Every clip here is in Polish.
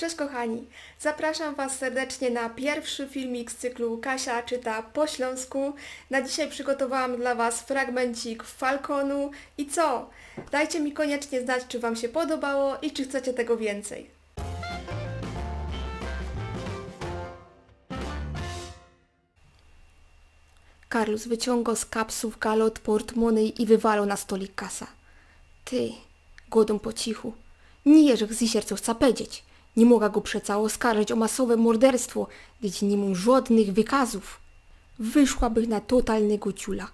Cześć kochani, zapraszam Was serdecznie na pierwszy filmik z cyklu Kasia czyta po śląsku. Na dzisiaj przygotowałam dla Was fragmencik Falconu i co? Dajcie mi koniecznie znać, czy Wam się podobało i czy chcecie tego więcej. Carlos wyciągał z kapsów galot portmonej i wywalał na stolik kasa. Ty, godą po cichu. Nie jeżek zisier co chce powiedzieć. Nie mogła go przeca oskarżyć o masowe morderstwo, gdzie nie mam żadnych wykazów. Wyszłaby na totalnego ciula.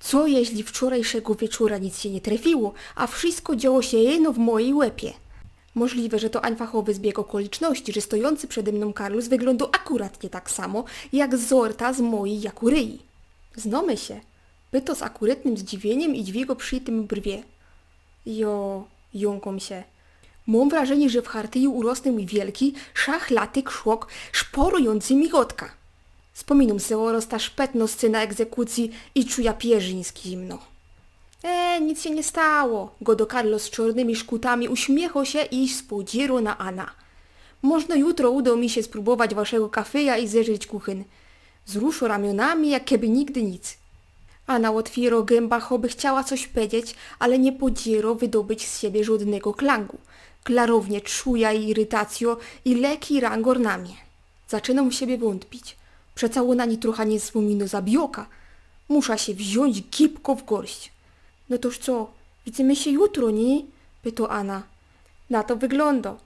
Co jeśli wczorajszego wieczora nic się nie trafiło, a wszystko działo się jeno w mojej łepie? Możliwe, że to anfachowy zbieg okoliczności, że stojący przede mną Carlos wyglądał akurat nie tak samo, jak Zorta z mojej Jakuryi. Znamy się. Pyto z akuratnym zdziwieniem i dźwigo przy tym brwie. Jo, jąkom się. Mam wrażenie, że w Hartyju urosnął mi wielki, szachlaty krzłok szporujący migotka. Wspominam se o rosta szpetno scena egzekucji i czuja pierzyński zimno. E, nic się nie stało. Godo Carlos z czarnymi szkutami uśmiechał się i spodziewał na Ana. Można jutro uda mi się spróbować waszego kafeja i zeżyć kuchyn. Zruszył ramionami, jak nigdy nic. Anna otwierał gęba, choby chciała coś powiedzieć, ale nie podziero wydobyć z siebie żadnego klangu. Klarownie czuja i irytacjo i leki rangor na mnie. Zaczynam siebie wątpić. Przeca ona ni trochę nie wspomino zabioka. Musza się wziąć gipko w gorść. No toż co, widzimy się jutro, nie? Pyta Anna. Na to wygląda.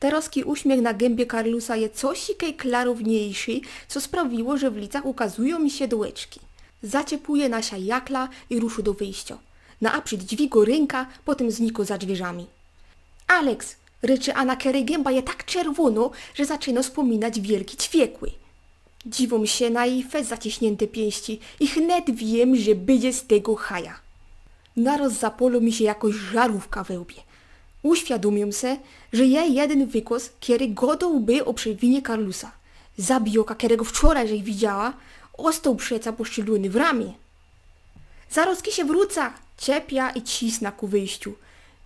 Teroski uśmiech na gębie Karlusa jest coś klarowniejszy, co sprawiło, że w licach ukazują mi się dołeczki. Zaciepuje nasia jakla i ruszył do wyjścia. Na aprzyd dźwigo ręka, potem zniko za drzwiami. Alex, ryczy Anna Kerry gęba je tak czerwono, że zaczyna wspominać wielki ćwiekły. Dziwą się na jej fez zaciśnięte pięści i chnet wiem, że będzie z tego haja. Naraz zapolo mi się jakoś żarówka we. Uświadomiam se, że ja jeden wykos, kiedy godałby o przewinie Carlusa. Zabioka, którego wczoraj żej widziała, ostał przeca poszczelony w ramię. Zaroski się wróca, ciepia i cisna ku wyjściu.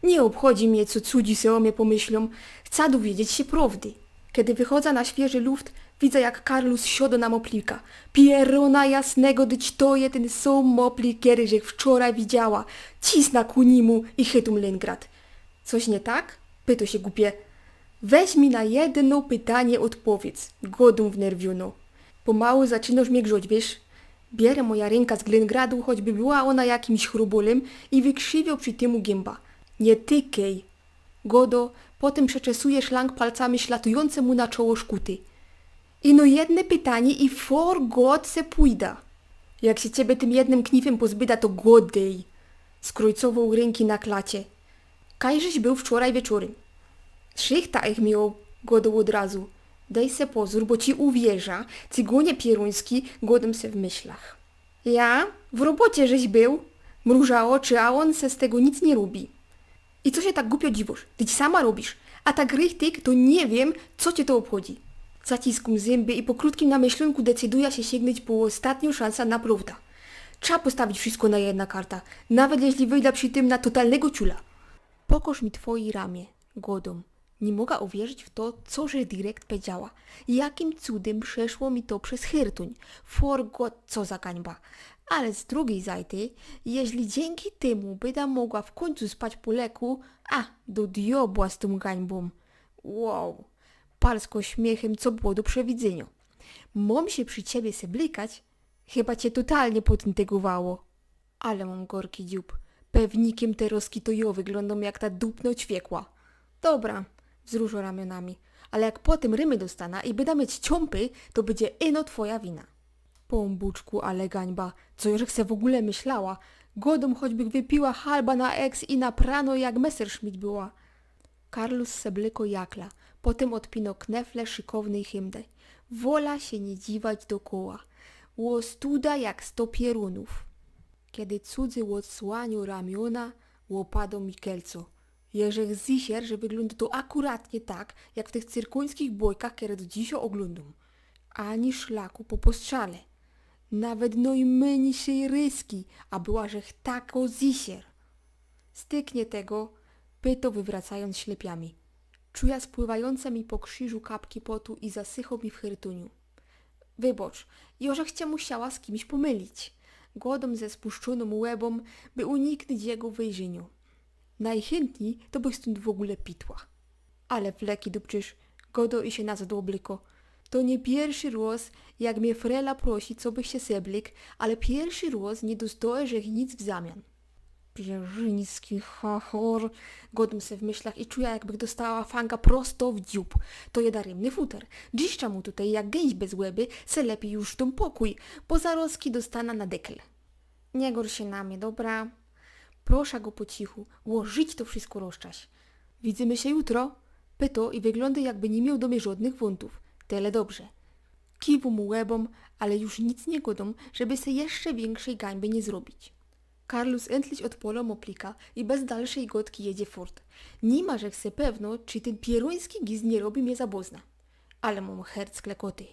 Nie obchodzi mnie, co cudzi se o mnie pomyślą, chcę dowiedzieć się prawdy. Kiedy wychodzę na świeży luft, widzę jak Carlus siodo na moplika. Pierona jasnego, dyć to je ten sam moplik, który żech wczoraj widziała. Cisna ku nimu i chytum Lengrad. Coś nie tak? Pyto się głupie. Weź mi na jedno pytanie odpowiedz. Godą wnerwiono. Pomału zaczynasz mnie grzać, wiesz? Bierę moja ręka z Glengradu, choćby była ona jakimś chrubolem i wykrzywiał przy tym gęba. Nie tykej. Godo, potem przeczesuje szlang palcami ślatujące mu na czoło szkuty. I no jedne pytanie i for god se pójda. Jak się ciebie tym jednym knifem pozbyda, to godej. Skrojcował ręki na klacie. Kajżeś był wczoraj wieczorem. Szychta ich miał, godą od razu. Daj se pozór, bo ci uwierza, cygonie pieruński godem se w myślach. Ja? W robocie żeś był? Mrużało, czy a on se z tego nic nie robi. I co się tak głupio dziwosz? Ty sama robisz. A tak rychtyk, to nie wiem, co cię to obchodzi. Zaciskum zęby i po krótkim namyślunku decyduje się sięgnąć po ostatnią szansę na prawda. Trzeba postawić wszystko na jedna karta, nawet jeśli wyjdę przy tym na totalnego ciula. Pokoż mi twoi ramię, godą. Nie mogła uwierzyć w to, co że direkt powiedziała. Jakim cudem przeszło mi to przez hirtuń. Forgot, co za gańba. Ale z drugiej zajty, jeśli dzięki temu byda mogła w końcu spać po leku, a, do diobła z tą gańbą. Wow, palsko śmiechem, co było do przewidzenia. Mom się przy ciebie se blikać, chyba cię totalnie potyntegowało. Ale mam gorki dziób. Pewnikiem te roski to jo wyglądam jak ta dupno ćwiekła. Dobra, wzruszył ramionami, ale jak potem rymy dostana i będę mieć ciąpy, to będzie ino twoja wina. Pombuczku, ale gańba, co już se w ogóle myślała. Godą choćby wypiła halba na ex i na prano jak Messerschmitt była. Carlos seblyko jakla, potem odpino knefle szykownej hymny. Wola się nie dziwać dokoła. Łostuda jak sto pierunów. Kiedy cudzy odsłaniu ramiona, łopadą mi kelco. Jerzech zisier, że wygląda to akuratnie tak, jak w tych cyrkuńskich bojkach, które do dziś oglądam. Ani szlaku po postrzale. Nawet najmniejszej ryski, a była żech tako zisier. Styknie tego, pyto wywracając ślepiami. Czuja spływające mi po krzyżu kapki potu i zasychał mi w chrytuniu. Wybacz, Joże chcia musiała z kimś pomylić. Głodom ze spuszczoną łebą, by uniknąć jego wejrzeniu. Najchętniej to bych stąd w ogóle pitła. Ale fleki dupczysz, godo i się na zadobliko. To nie pierwszy raz, jak mnie Frela prosi, co bych się seblik, ale pierwszy raz nie dostoję, że nic w zamian. Pierzyński chachor, godum se w myślach i czuję, jakbych dostała fanga prosto w dziób. To je daremny futer. Dziszcza mu tutaj jak gęś bez łeby, se lepiej już tą pokój, bo zaroski dostana na dekel. Nie gor się na mnie, dobra? Proszę go po cichu, łożyć to wszystko rozczaś. Widzimy się jutro? Pyto i wygląda jakby nie miał do mnie żadnych wątów. Tyle dobrze. Kiwu mu łebom, ale już nic nie godą, żeby se jeszcze większej gańby nie zrobić. Karlus endlich odpolał moplika i bez dalszej gotki jedzie fort. Nie ma, że chce pewno, czy ten pieroński giz nie robi mnie za bozna. Ale mam herc klekoty.